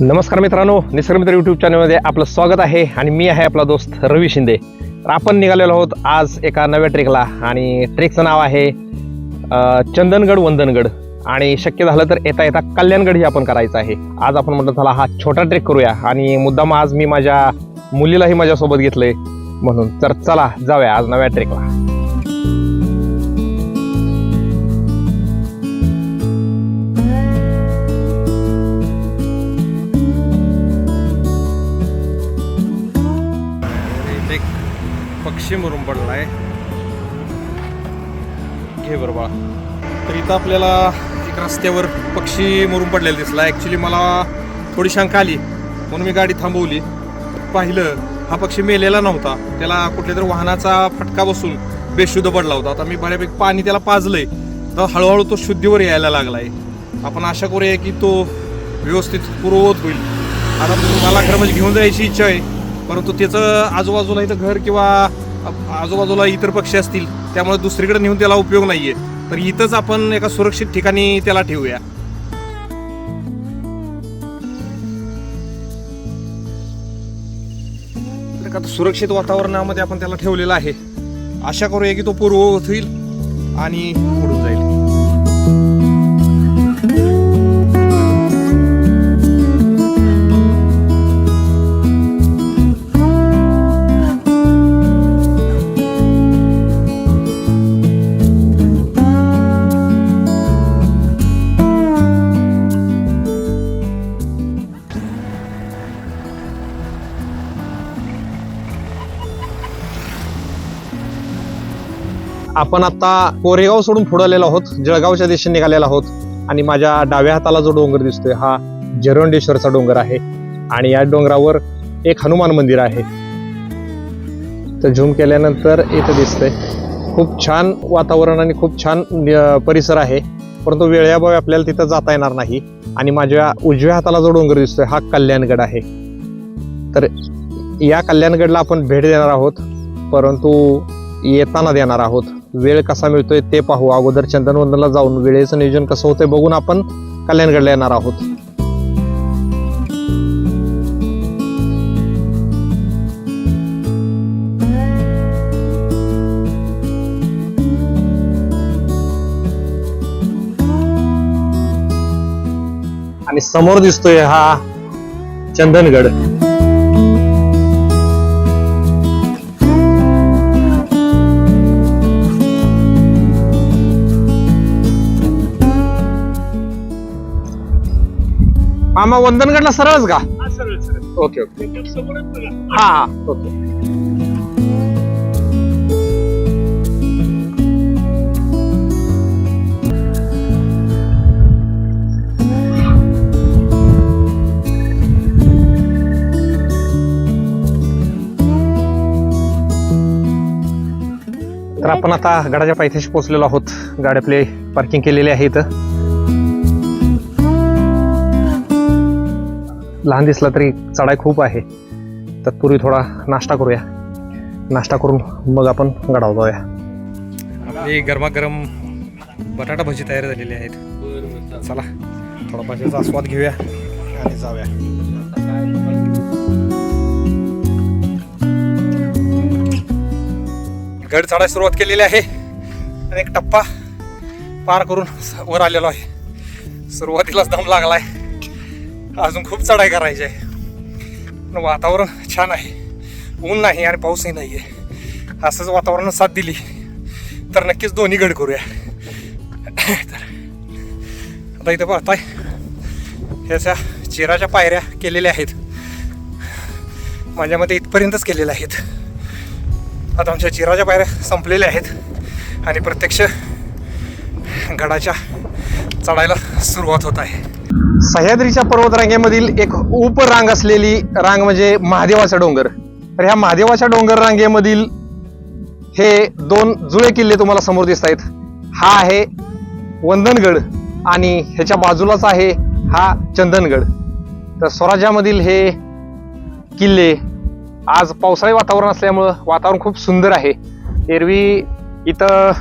नमस्कार मित्रांनो निसर्गमित्र यूट्यूब चॅनलमध्ये आपलं स्वागत आहे आणि मी आहे आपला दोस्त रवी शिंदे. तर आपण निघालेलो आहोत आज एका नव्या ट्रेकला आणि ट्रेकचं नाव आहे चंदनगड वंदनगड. आणि शक्य झालं तर येता येता कल्याणगड ही आपण करायचं आहे. आज आपण म्हटलं चला हा छोटा ट्रेक करूया आणि मुद्दाम आज मी माझ्या मुलीलाही माझ्यासोबत घेतलं आहे म्हणून. तर चला जाऊया आज नव्या ट्रेकला पक्षी मरून पडला आहे. घे बरं बा. तर इथं आपल्याला एक रस्त्यावर पक्षी मरून पडलेला दिसला. ॲक्च्युली मला थोडी शंका आली. म्हणून मी गाडी थांबवली. पाहिलं हा पक्षी मेलेला नव्हता. त्याला कुठल्या तरी वाहनाचा फटका बसून बेशुद्ध पडला होता. आता मी बऱ्यापैकी पाणी त्याला पाजलंय. तर हळूहळू तो शुद्धीवर यायला लागलाय. आपण आशा करूया की तो व्यवस्थित पूर्ववत होईल. आता मला खरं म्हणजे घेऊन जायची इच्छा आहे. परंतु त्याचं आजूबाजूला इथं घर किंवा आजूबाजूला इतर पक्षी असतील त्यामुळे दुसरीकडे नेऊन त्याला उपयोग नाहीये. तर इथंच आपण एका सुरक्षित ठिकाणी त्याला ठेवूया. एका सुरक्षित वातावरणामध्ये आपण त्याला ठेवलेला आहे. आशा करूया की तो पूर्ववत होईल आणि उडून जाईल. आपण आता कोरेगाव सोडून पुढे आलेलो आहोत जळगावच्या दिशेने निघालेलो आहोत. आणि माझ्या डाव्या हाताला जो डोंगर दिसतोय हा जरवंडेश्वरचा डोंगर आहे. आणि या डोंगरावर एक हनुमान मंदिर आहे. तर झूम केल्यानंतर इथं दिसतंय. खूप छान वातावरण आणि खूप छान परिसर आहे. परंतु वेळ्याभावी आपल्याला तिथं जाता येणार नाही. आणि माझ्या उजव्या हाताला जो डोंगर दिसतोय हा कल्याणगड आहे. तर या कल्याणगडला आपण भेट देणार आहोत. परंतु येताना देणार आहोत. वेळ कसा मिळतोय ते पाहू. अगोदर चंदनवंदनला जाऊन वेळेचं नियोजन कसं होतंय बघून आपण कल्याणगडला येणार आहोत. आणि समोर दिसतोय हा चंदनगड. मामा वंदनगडला सरळच का ओके ओके. हा हा ओके. तर आपण आता गडाच्या पायथ्याशी पोहोचलेलो आहोत. गाडी आपली पार्किंग केलेली आहे इथं. लहान दिसला तरी चढाई खूप आहे. तत्पूर्वी थोडा नाश्ता करूया. नाश्ता करून मग आपण गडाव जाऊया. आपली गरमागरम बटाटा भजी तयार झालेली आहेत. चला थोडा भाजीचा आस्वाद घेऊया आणि जाऊया. गड चढायला सुरुवात केलेली आहे. आणि एक टप्पा पार करून वर आलेलो आहे. सुरुवातीलाच दम आहे अजून खूप चढाई करायची आहे. पण वातावरण छान आहे. ऊन नाही आणि पाऊसही नाही आहे असंच वातावरण साथ दिली. तर नक्कीच दोन्ही गड करूया. तर आता इथं पाहताय. ह्याच्या चिराच्या पायऱ्या केलेल्या आहेत. माझ्या मते इथपर्यंतच केलेल्या आहेत. आता आमच्या चिराच्या पायऱ्या संपलेल्या आहेत. आणि प्रत्यक्ष गडाच्या चढायला सुरुवात होत आहे. सह्याद्रीच्या पर्वतरांगेमधील एक उपरांग असलेली रांग म्हणजे महादेवाचा डोंगर. तर ह्या महादेवाच्या डोंगर रांगेमधील हे दोन जुळे किल्ले तुम्हाला समोर दिसत आहेत. हा आहे वंदनगड आणि ह्याच्या बाजूलाच आहे हा चंदनगड. तर स्वराज्यामधील हे किल्ले आज पावसाळी वातावरण असल्यामुळं वातावरण खूप सुंदर आहे. एरवी इथं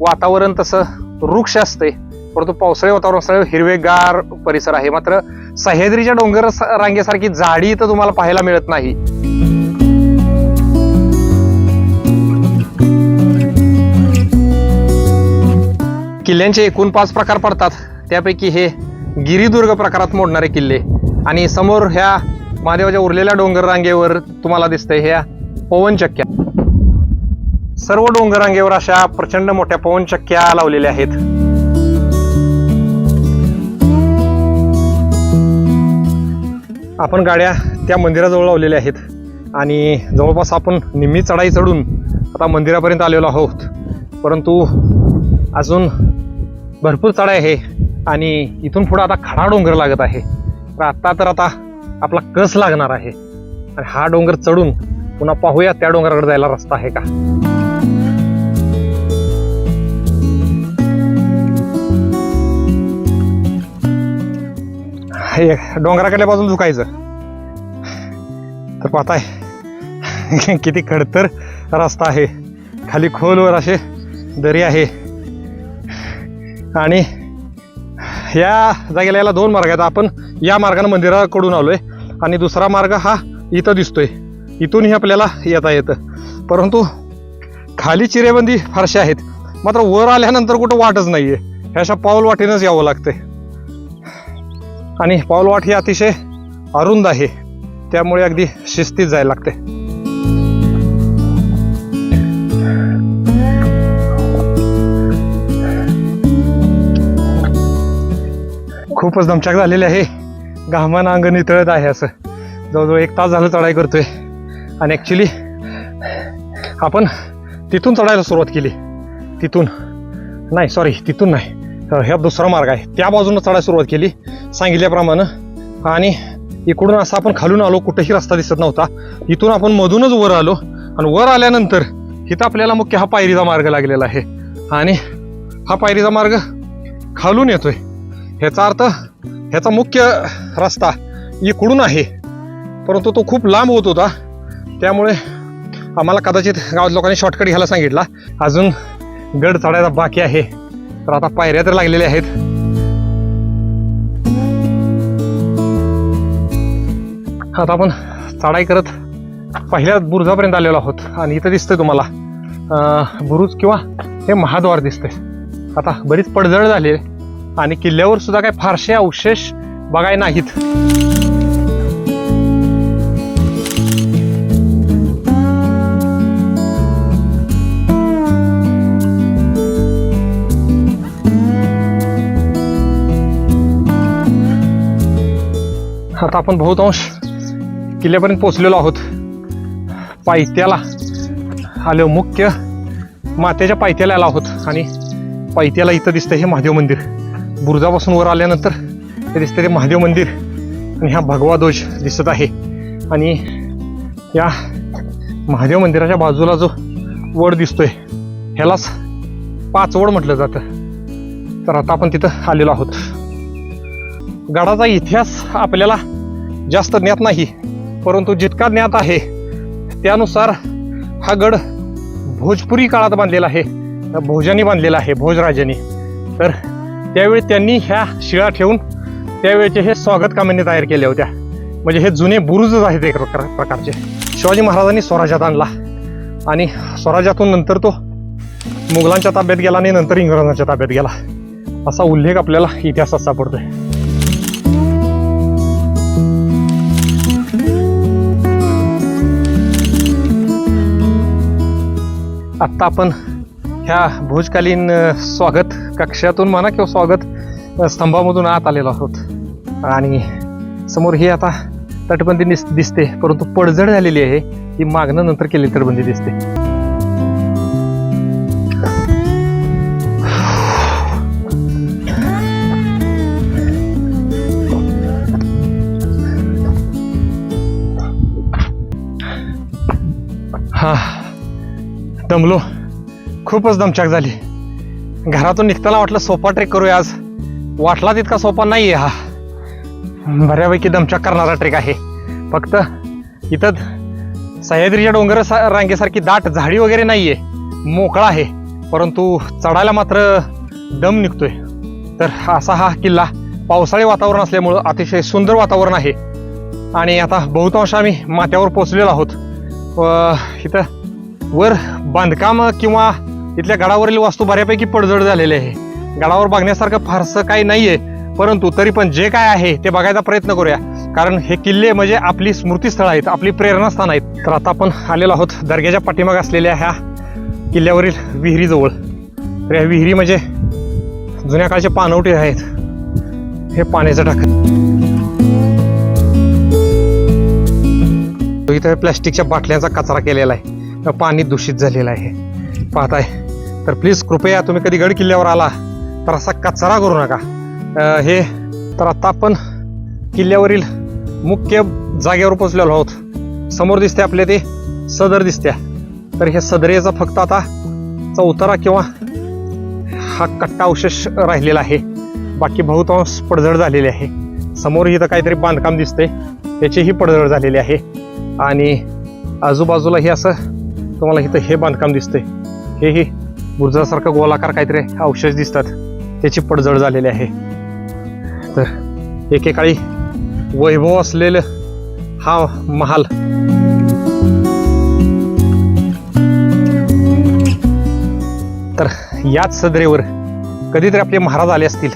वातावरण तसं वृक्ष असते परंतु पावसाळी वातावरण असल्यामुळे हिरवेगार परिसर आहे. मात्र सह्याद्रीच्या डोंगर रांगेसारखी जाडी इथं तुम्हाला पाहायला मिळत नाही. किल्ल्यांचे एकूण पाच प्रकार पडतात. त्यापैकी हे गिरिदुर्ग प्रकारात मोडणारे किल्ले. आणि समोर ह्या महादेवाच्या उरलेल्या डोंगर रांगेवर तुम्हाला दिसतंय ह्या पवनचक्क्या सर्व डोंगर रांगेवर अशा प्रचंड मोठ्या पवनचक्क्या लावलेल्या आहेत. आपण गाड्या त्या मंदिराजवळ लावलेल्या आहेत. आणि जवळपास आपण निम्मी चढाई चढून आता मंदिरापर्यंत आलेलो आहोत. परंतु अजून भरपूर चढाई आहे आणि इथून पुढं आता खडा डोंगर लागत आहे. तर आत्ता तर आता आपला कस लागणार आहे? आणि हा डोंगर चढून पुन्हा पाहूया त्या डोंगराकडे जायला रस्ता आहे का? हे डोंगराकडल्या बाजूला झुकायचं. तर पाहताय किती खडतर रस्ता आहे. खाली खोलवर असे दरी आहे. आणि या जागेला याला दोन मार्ग आहेत. आपण या मार्गाने मंदिराकडून आलोय आणि दुसरा मार्ग हा इथं दिसतोय. इथूनही आपल्याला येता येतं. परंतु खाली चिरेबंदी फारशा आहेत. मात्र वर आल्यानंतर कुठं वाटच नाहीये. ह्या अशा पाऊल वाटेनंच यावं लागतंय. आणि पाऊलवाट ही अतिशय अरुंद आहे. त्यामुळे अगदी शिस्तीत जायला लागते. खूपच दमछाक झालेली आहे. घामान अंग नितळत आहे असं. जवळजवळ एक तास झालं चढाई करतोय. आणि ॲक्च्युली आपण तिथून चढायला सुरुवात केली. तिथून. नाही सॉरी तिथून नाही. ह्या दुसरा मार्ग आहे. त्या बाजूनं चढायला सुरुवात केली सांगितल्याप्रमाणे. आणि इकडून असं आपण खालून आलो कुठेही रस्ता दिसत नव्हता. इथून आपण मधूनच वर आलो. आणि वर आल्यानंतर इथं आपल्याला मुख्य हा पायरीचा मार्ग लागलेला आहे. आणि हा पायरीचा मार्ग खालून येतोय. ह्याचा अर्थ ह्याचा मुख्य रस्ता इकडून आहे. परंतु तो खूप लांब होत होता. त्यामुळे आम्हाला कदाचित गावात लोकांनी शॉर्टकट घ्यायला सांगितला. अजून गड चढायचा बाकी आहे. तर आता पायऱ्या तर लागलेल्या आहेत. आता आपण चढाई करत पहिल्या बुरुजापर्यंत आलेलो आहोत आणि इथं दिसतंय तुम्हाला बुरुज किंवा हे महाद्वार दिसतंय. आता बरीच पडझड झाली आहे आणि किल्ल्यावर सुद्धा काही फारसे अवशेष बघाय नाहीत. आता आपण बहुतांश किल्ल्यापर्यंत पोचलेलो आहोत. पायथ्याला आलो मुख्य मातेच्या पायथ्याला आलो आहोत आणि पायथ्याला इथं दिसतं हे महादेव मंदिर. बुरुजापासून वर आल्यानंतर हे दिसतं ते महादेव मंदिर आणि हा भगवा ध्वज दिसत आहे. आणि या महादेव मंदिराच्या बाजूला जो वड दिसतोय ह्यालाच पाच वड म्हटलं जातं. तर आता आपण तिथं आलेलो आहोत. गडाचा इतिहास आपल्याला जास्त ज्ञात नाही परंतु जितका ज्ञात आहे त्यानुसार हा गड भोजपुरी काळात बांधलेला आहे भोजांनी बांधलेला आहे भोजराजांनी. तर त्यावेळी त्यांनी ह्या शिळा ठेवून त्यावेळेचे हे स्वागत कामांनी तयार केल्या होत्या. म्हणजे हे जुने बुरुजच आहेत एक प्रकार- प्रकारचे. शिवाजी महाराजांनी स्वराज्यात आणला आणि स्वराज्यातून नंतर तो मुघलांच्या ताब्यात गेला आणि नंतर इंग्रजांच्या ताब्यात गेला. असा उल्लेख आपल्याला इतिहासात सापडतोय. आत्ता आपण ह्या भोजकालीन स्वागत कक्षातून म्हणा किंवा स्वागत स्तंभामधून आत आलेलो आहोत. आणि समोर ही आता तटबंदी दिस- दिसते परंतु पडझड झालेली आहे. ही मागणं नंतर केलेली तटबंदी दिसते. हा. दमलो. खूपच दमछाक झाली. घरातून निघताना वाटलं सोपा ट्रेक करूया आज. वाटला तितका सोपा नाही आहे हा. बऱ्यापैकी दमछाक करणारा ट्रेक आहे. फक्त इथं सह्याद्रीच्या डोंगर सा- रांगेसारखी दाट झाडी वगैरे नाही आहे मोकळा आहे. परंतु चढायला मात्र दम निघतोय. तर असा हा किल्ला पावसाळी वातावरण असल्यामुळं अतिशय सुंदर वातावरण आहे. आणि आता बहुतांश आम्ही माथ्यावर पोचलेलो आहोत. व इथं वर बांधकाम किंवा इथल्या गडावरील वास्तू बऱ्यापैकी पडझड झालेली आहे. गडावर बघण्यासारखं फारसं काही नाहीये परंतु तरी पण जे काय आहे ते बघायचा प्रयत्न करूया. कारण हे किल्ले म्हणजे आपली स्मृतीस्थळ आहेत आपली प्रेरणास्थान आहेत. तर आता आपण आलेलो आहोत दर्ग्याच्या पाठीमाग असलेल्या ह्या किल्ल्यावरील विहिरीजवळ. तर या विहिरी म्हणजे जुन्या काळचे पाणवटे आहेत. हे पाण्याचं टाक इथं प्लॅस्टिकच्या बाटल्यांचा कचरा केलेला आहे. पाणी दूषित झालेलं आहे. पाहताय. तर प्लीज कृपया तुम्ही कधी गड किल्ल्यावर आला तर असा कचरा करू नका. हे तर आत्ता आपण किल्ल्यावरील मुख्य जागेवर पोचलेलो आहोत. समोर दिसते आपले ते सदर दिसत्या. तर हे सदरेचा फक्त आता चौतारा किंवा हा कट्टा अवशेष राहिलेला आहे. बाकी बहुतांश पडझड झालेली आहे. समोर इथं काहीतरी बांधकाम दिसते त्याचीही पडझड झालेली आहे. आणि आजूबाजूला हे असं तुम्हाला इथं हे बांधकाम दिसतंय. हेही बुर्जासारखं गोलाकार काहीतरी अवशेष दिसतात. त्याची पडझड झालेली आहे. तर एकेकाळी वैभव असलेलं हा महाल. तर याच सदरेवर कधीतरी आपले महाराज आले असतील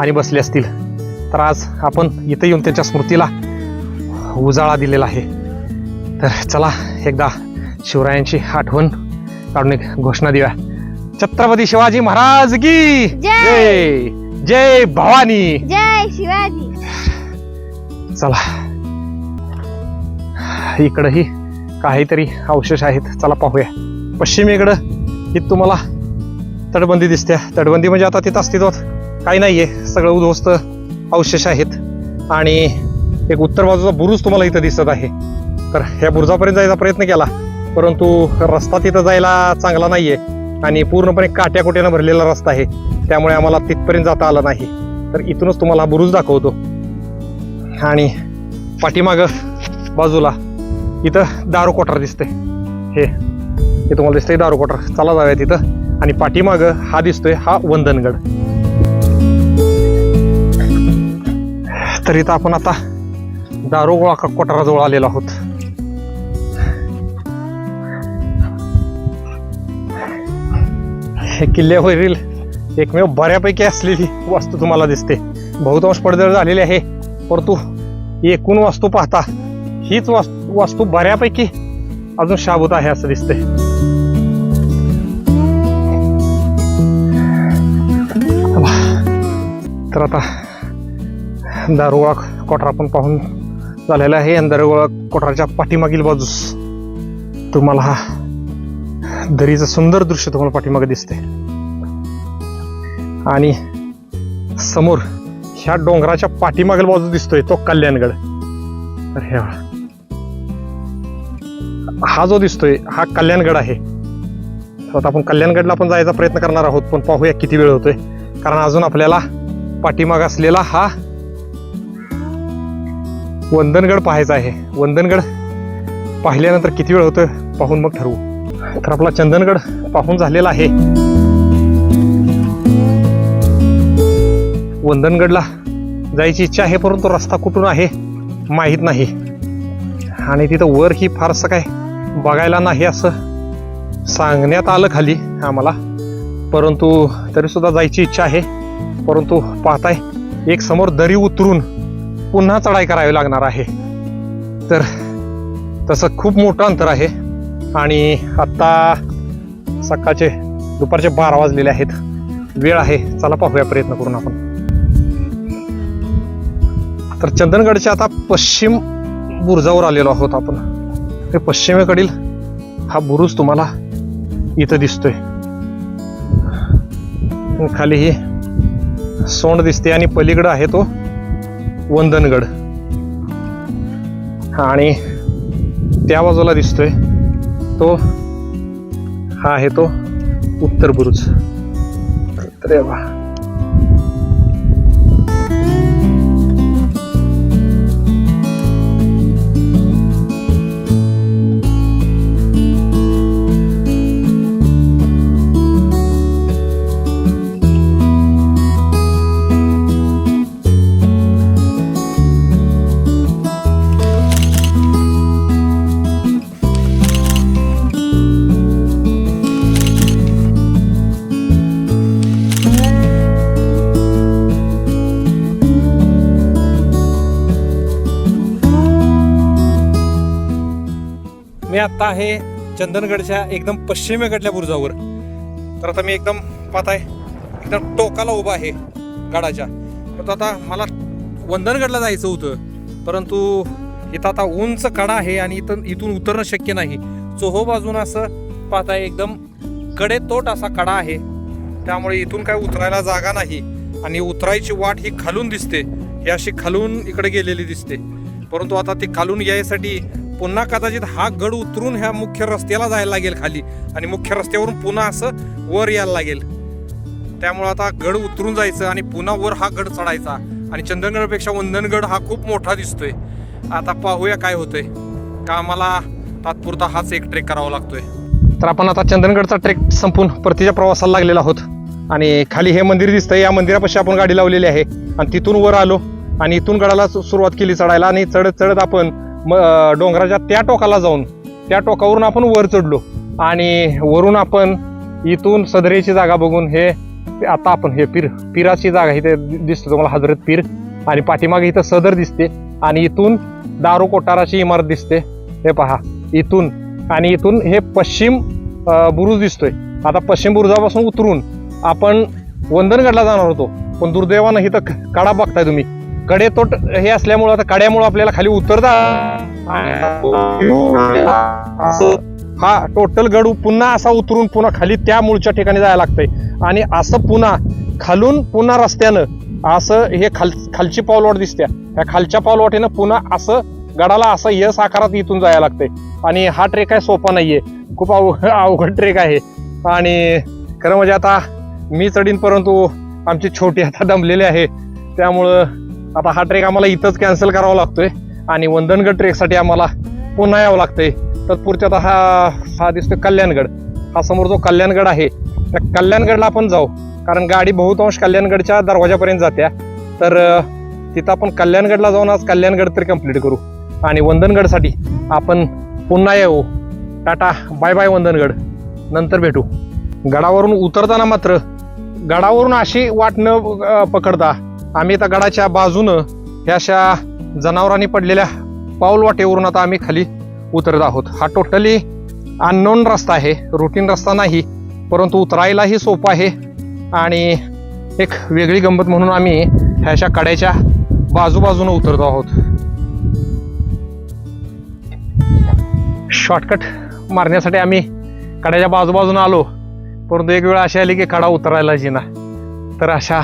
आणि बसले असतील. तर आज आपण इथं येऊन त्यांच्या स्मृतीला उजाळा दिलेला आहे. तर चला एकदा शिवरायांची आठवण काढून एक घोषणा देऊया. छत्रपती शिवाजी महाराज की जय! जय भवानी! जय शिवाजी! चला. इकडंही काहीतरी अवशेष आहेत. चला पाहूया. पश्चिमेकडं ही तुम्हाला तटबंदी दिसते. तटबंदी म्हणजे आता तिथं अस्तित्वात काही नाहीये. सगळं उद्ध्वस्त अवशेष आहेत. आणि एक उत्तर बाजूचा बुरुज तुम्हाला इथं दिसत आहे. तर ह्या बुरुजापर्यंत जायचा प्रयत्न केला. परंतु रस्ता तिथं जायला चांगला नाही आहे आणि पूर्णपणे काट्याकुट्यानं भरलेला रस्ता आहे. त्यामुळे आम्हाला तिथपर्यंत जाता आलं नाही. तर इथूनच तुम्हाला बुरुज दाखवतो. आणि पाठीमाग बाजूला इथं दारू कोठार दिसते हे हे तुम्हाला दिसतंय दारू कोठार. चला जाऊया तिथं. आणि पाठीमाग हा दिसतोय हा वंदनगड. तर इथं आपण आता दारू गोळा कोठाराजवळ आलेलो आहोत. हे किल्ल्यावरील एकमेव बऱ्यापैकी असलेली वास्तू तुम्हाला दिसते. बहुतांश पडदळ झालेली आहे. परंतु एकूण वास्तू पाहता हीच वास्तू वास्तू बऱ्यापैकी अजून शाबूत आहे असं दिसते तर आता दारुगोळा कोठार पण पाहून झालेला आहे. आणि दारुगोळा कोठाराच्या पाठीमागील बाजूस तुम्हाला हा दरीचं सुंदर दृश्य तुम्हाला पाठीमागे दिसते आणि समोर ह्या डोंगराच्या पाठीमागील बाजू दिसतोय तो कल्याणगड. तर हे हा जो दिसतोय हा कल्याणगड आहे. तर आता आपण कल्याणगडला पण जायचा प्रयत्न करणार आहोत पण पाहूया किती वेळ होतोय. कारण अजून आपल्याला पाठीमाग असलेला हा वंदनगड पाहायचा आहे. वंदनगड पाहिल्यानंतर किती वेळ होतोय? पाहून मग ठरवू. तर आपला चंदनगड पाहून झालेला आहे. वंदनगडला जायची इच्छा आहे परंतु रस्ता कुठून आहे माहीत नाही. आणि तिथं वर ही फारसं काय बघायला नाही असं सांगण्यात आलं खाली आम्हाला. परंतु तरीसुद्धा जायची इच्छा आहे. परंतु पाहताय एक समोर दरी उतरून पुन्हा चढाई करावी लागणार आहे. तर तसं खूप मोठं अंतर आहे. आणि आत्ता सकाळचे दुपारचे बारा वाजलेले आहेत. वेळ आहे. चला पाहूया प्रयत्न करून आपण. तर चंदनगडच्या आता पश्चिम बुरुजावर आलेलो आहोत आपण. ते पश्चिमेकडील हा बुरुज तुम्हाला इथं दिसतोय. खाली ही सोंड दिसते आणि पलीकडं आहे तो वंदनगड. आणि त्या बाजूला दिसतोय तो हा आहे तो उत्तर बुरुज. अरे वा आत्ता आता आहे चंदनगडच्या एकदम पश्चिमेकडल्या बुरुजावर. तर आता मी एकदम पाहताय एकदम टोकाला उभा आहे गडाच्या. तर आता मला वंदनगडला जायचं होतं परंतु इथं आता उंच कडा आहे आणि इथं इथून उतरणं शक्य नाही. चोहो बाजून असं पाहताय एकदम कडेतोट असा कडा आहे. त्यामुळे इथून काय उतरायला जागा नाही आणि उतरायची वाट ही खालून दिसते. ही अशी खालून इकडे गेलेली दिसते. परंतु आता ती खालून यायसाठी पुन्हा कदाचित हा गड उतरून ह्या मुख्य रस्त्याला जायला लागेल खाली आणि मुख्य रस्त्यावरून पुन्हा असं वर यायला लागेल. त्यामुळं आता गड उतरून जायचं आणि पुन्हा वर हा गड चढायचा. आणि चंदनगडपेक्षा वंदनगड हा खूप मोठा दिसतोय. आता पाहूया काय होतंय. का आम्हाला तात्पुरता हाच एक ट्रेक करावा लागतोय. तर आपण आता चंदनगडचा ट्रेक संपून परतीच्या प्रवासाला लागलेला आहोत. आणि खाली हे मंदिर दिसतंय. या मंदिरापाशी आपण गाडी लावलेली आहे. आणि तिथून वर आलो. आणि इथून गडाला सुरुवात केली चढायला. आणि चढत चढत आपण मग डोंगराच्या त्या टोकाला जाऊन त्या टोकावरून आपण वर चढलो. आणि वरून आपण इथून सदरेची जागा बघून हे आता आपण हे पीर पीराची जागा इथे दिसते तुम्हाला हजरत पीर. आणि पाठीमागे इथं सदर दिसते. आणि इथून दारू कोटाराची इमारत दिसते. हे पहा इथून. आणि इथून हे पश्चिम बुरुज दिसतोय. आता पश्चिम बुरुजापासून उतरून आपण वंदनगडला जाणार होतो. पण दुर्दैवानं इथं कडा बघताय तुम्ही. कडे तोट हे असल्यामुळं आता कड्यामुळं आपल्याला खाली उतरता. असं हा टोटल गड पुन्हा असा उतरून पुन्हा खाली त्या मूळच्या ठिकाणी जायला लागतंय. आणि असं पुन्हा खालून पुन्हा रस्त्यानं असं हे खाल खालची पावलवाट दिसत्या. त्या खालच्या पावलवाटेनं पुन्हा असं गडाला असं यस आकारात इथून जायला लागतंय. आणि हा ट्रेक काय सोपा नाहीये. खूप अव अवघड ट्रेक आहे. आणि खरं म्हणजे आता मी चढीन परंतु आमची छोटी आता दमलेली आहे. त्यामुळं आता हा ट्रेक आम्हाला इथंच कॅन्सल करावा लागतोय. आणि वंदनगड ट्रेकसाठी आम्हाला पुन्हा यावं लागतंय. तत्पुरत्यात हा हा दिसतोय कल्याणगड. हा समोर जो कल्याणगड आहे त्या कल्याणगडला आपण जाऊ. कारण गाडी बहुतांश कल्याणगडच्या दरवाजापर्यंत जात्या. तर तिथं आपण कल्याणगडला जाऊन आज कल्याणगड तरी कंप्लीट करू. आणि वंदनगडसाठी आपण पुन्हा येऊ. Tata bye bye Vandangad. नंतर भेटू. गडावरून उतरताना मात्र गडावरून अशी वाट न पकडता आम्ही आता गडाच्या बाजूनं ह्या अशा जनावरांनी पडलेल्या पाऊल वाटेवरून आता आम्ही खाली उतरत आहोत. हा टोटली अननोन रस्ता आहे. रुटीन रस्ता नाही परंतु उतरायलाही सोपं आहे आणि एक वेगळी गंमत म्हणून आम्ही ह्याच्या कड्याच्या बाजूबाजूनं उतरतो आहोत. शॉर्टकट मारण्यासाठी आम्ही कड्याच्या बाजूबाजूनं आलो परंतु एक वेळ अशी आली की कडा उतरायला जिना तर अशा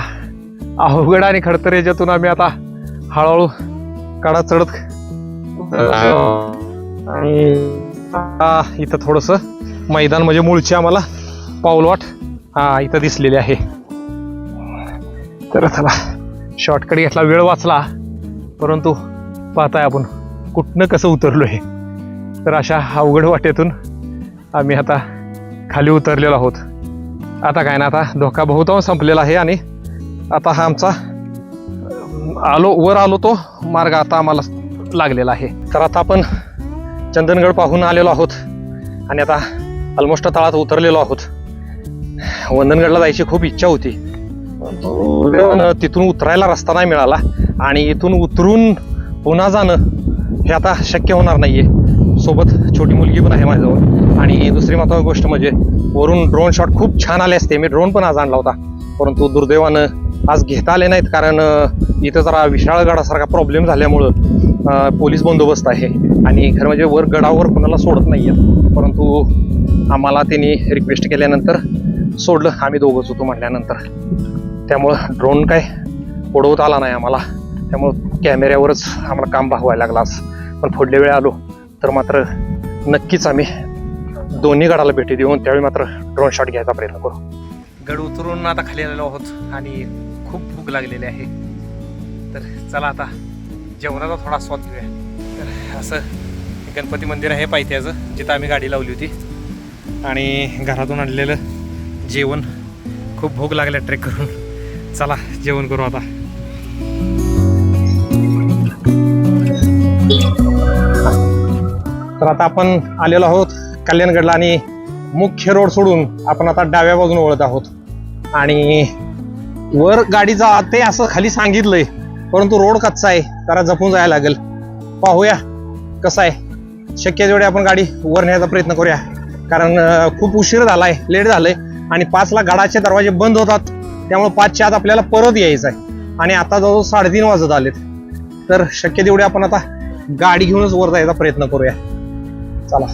अवघड आणि खडतर याच्यातून आम्ही आता हळूहळू काढा चढत. आणि इथं थोडस मैदान म्हणजे मूळची आम्हाला पाऊलवाट हा इथं दिसलेली आहे. तर चला शॉर्टकट घेतला वेळ वाचला. परंतु पाहताय आपण कुठनं कसं उतरलो हे तर अशा अवघड वाटेतून आम्ही आता खाली उतरलेलो आहोत. आता काय ना आता धोका बहुतांश संपलेला आहे आणि आता हा आमचा आलो वर आलो तो मार्ग आता आम्हाला लागलेला आहे. तर आता आपण चंदनगड पाहून आलेलो आहोत आणि आता ऑलमोस्ट तळात उतरलेलो आहोत. वंदनगडला जायची खूप इच्छा होती. पण तिथून उतरायला रस्ता नाही मिळाला आणि इथून उतरून पुन्हा जाणं हे आता शक्य होणार नाही आहे सोबत छोटी मुलगी पण आहे माझ्याजवळ. आणि दुसरी महत्वाची गोष्ट म्हणजे वरून ड्रोन शॉट खूप छान आले असते. मी ड्रोन पण आज आणला होता. परंतु दुर्दैवानं आज घेता आले नाहीत कारण इथं जरा विशाळ गडासारखा प्रॉब्लेम झाल्यामुळं पोलीस बंदोबस्त आहे. आणि खरं म्हणजे वर गडावर कुणाला सोडत नाही आहेत परंतु आम्हाला त्यांनी रिक्वेस्ट केल्यानंतर सोडलं. आम्ही दोघंच होतो म्हटल्यानंतर त्यामुळं ड्रोन काय उडवता आला नाही आम्हाला. त्यामुळं कॅमेऱ्यावरच आम्हाला काम भागवायला लागलं आज. पण पुढल्या वेळ आलो तर मात्र नक्कीच आम्ही दोन्ही गडाला भेटी देऊन त्यावेळी मात्र ड्रोन शॉट घ्यायचा प्रयत्न करू. गड उतरून आता खाली आलेलो आहोत आणि खूप भूक लागलेली आहे. तर चला आता जेवणाचा थोडा स्वाद घेऊया. तर असं गणपती मंदिर आहे पायथ्याचं जिथं आम्ही गाडी लावली होती. आणि घरातून आणलेलं जेवण खूप भूक लागल्या ट्रेक करून. चला जेवण करू आता. तर आता आपण आलेलो आहोत कल्याणगडला आणि मुख्य रोड सोडून आपण आता डाव्या बाजून वळत आहोत. आणि वर गाडी जाते असं खाली सांगितलंय. परंतु रोड कच्चा आहे जरा जपून जायला लागेल. पाहूया कसं आहे. शक्य जेवढे आपण गाडी वर नेण्याचा प्रयत्न करूया. कारण खूप उशीर झालाय लेट झालंय आणि पाचला गाडाचे दरवाजे बंद होतात. त्यामुळे पाचच्या आत आपल्याला परत यायचं आहे आणि आता जवळ साडेतीन वाजत आलेत. तर शक्य तेवढी आपण आता गाडी घेऊनच वर जायचा प्रयत्न करूया. चला.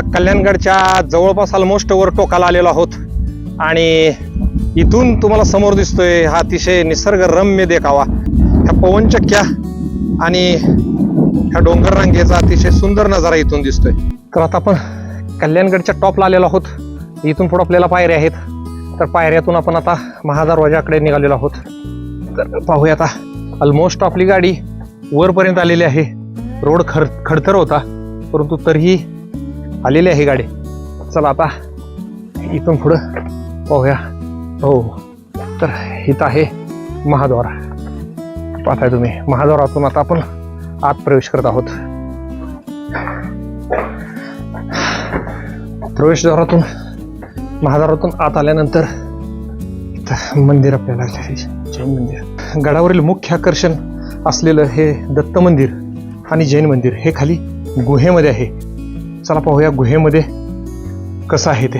कल्याणगडच्या जवळपास ऑलमोस्ट वर टोकाला आलेलो आहोत. आणि इथून तुम्हाला समोर दिसतोय हा अतिशय निसर्गरम्य देखावा. ह्या पवनचक्क्या आणि ह्या डोंगर रांगेचा अतिशय सुंदर नजारा इथून दिसतोय. तर आता आपण कल्याणगडच्या टॉपला आलेलो आहोत. इथून पुढे आपल्याला पायऱ्या आहेत. तर पायऱ्यातून आपण आता महादरवाजाकडे निघालेलो आहोत. तर पाहूया आता ऑलमोस्ट आपली गाडी वरपर्यंत आलेली आहे. रोड खड खडतर होता. परंतु तरीही आलेली आहे गाडी. चला आता इथून पुढं पाहूया. हो तर इथं आहे महाद्वार. पाहताय तुम्ही महाद्वारातून आता आपण आत प्रवेश करत आहोत. प्रवेशद्वारातून महाद्वारातून आत आल्यानंतर इथं मंदिर आपल्याला जैन मंदिर. गडावरील मुख्य आकर्षण असलेलं हे दत्त मंदिर आणि जैन मंदिर हे खाली गुहेमध्ये आहे. चला पाहूया गुहेमध्ये कसं आहे ते.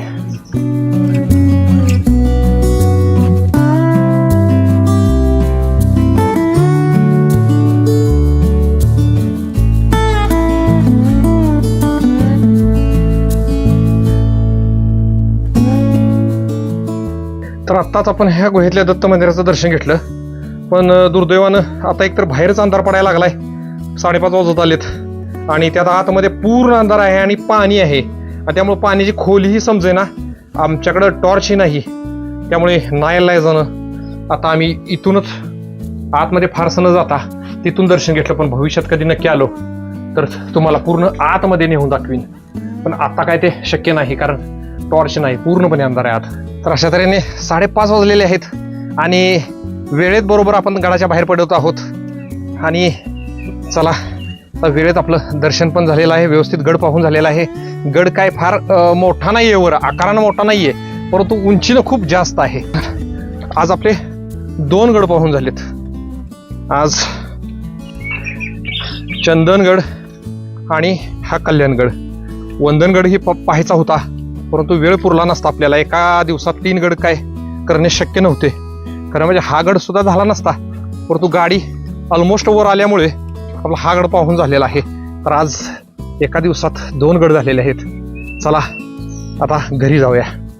तर आत्ताच आपण ह्या गुहेतल्या दत्त मंदिराचं दर्शन घेतलं. पण दुर्दैवानं आता एकतर बाहेरच अंधार पडायला लागलाय. साडेपाच वाजत आलेत. आणि त्यात आतमध्ये पूर्ण अंधार आहे आणि पाणी आहे. आणि त्यामुळे पाण्याची खोलीही समजेना. आमच्याकडं टॉर्चही नाही. त्यामुळे नायला जाणं. आता आम्ही इथूनच आतमध्ये फारसं न जाता तिथून दर्शन घेतलं पण भविष्यात कधी नक्की आलो तर तुम्हाला पूर्ण आतमध्ये नेऊन दाखवीन. पण आता काय ते शक्य नाही कारण टॉर्च नाही पूर्णपणे अंधार आहे आत. तर अशा तऱ्हेने साडेपाच वाजलेले आहेत आणि वेळेत बरोबर आपण गडाच्या बाहेर पडत आहोत. आणि चला वेळेत आपलं दर्शन पण झालेलं आहे व्यवस्थित गड पाहून झालेला आहे. गड काय फार मोठा नाही आहे वर आकारानं मोठा नाही आहे परंतु उंचीनं खूप जास्त आहे. आज आपले दोन गड पाहून झालेत. आज चंदनगड आणि हा कल्याणगड. वंदनगड ही प- पाहायचा होता परंतु वेळ पुरला नसता आपल्याला. एका दिवसात तीन गड काय करणे शक्य नव्हते. खरं म्हणजे हा गड सुद्धा झाला नसता परंतु गाडी ऑलमोस्ट वर आल्यामुळे आपला हा गड पाहून झालेला आहे. तर आज एका दिवसात दोन गड झालेले आहेत. चला आता घरी जाऊया.